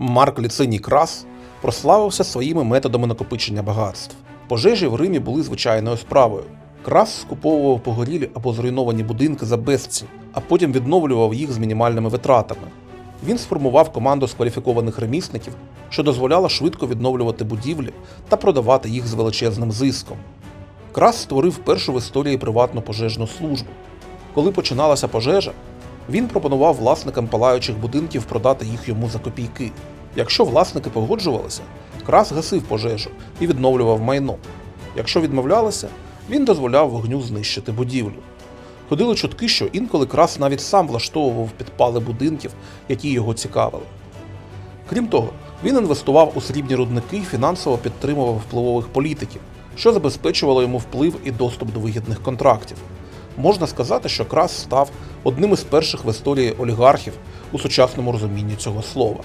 Марк Ліциній Крас прославився своїми методами накопичення багатств. Пожежі в Римі були звичайною справою. Крас скуповував погорілі або зруйновані будинки за безцінь, а потім відновлював їх з мінімальними витратами. Він сформував команду з кваліфікованих ремісників, що дозволяла швидко відновлювати будівлі та продавати їх з величезним зиском. Крас створив першу в історії приватну пожежну службу. Коли починалася пожежа, він пропонував власникам палаючих будинків продати їх йому за копійки. Якщо власники погоджувалися, Крас гасив пожежу і відновлював майно. Якщо відмовлялися, він дозволяв вогню знищити будівлю. Ходили чутки, що інколи Крас навіть сам влаштовував підпали будинків, які його цікавили. Крім того, він інвестував у срібні рудники і фінансово підтримував впливових політиків, що забезпечувало йому вплив і доступ до вигідних контрактів. Можна сказати, що Крас став одним із перших в історії олігархів у сучасному розумінні цього слова.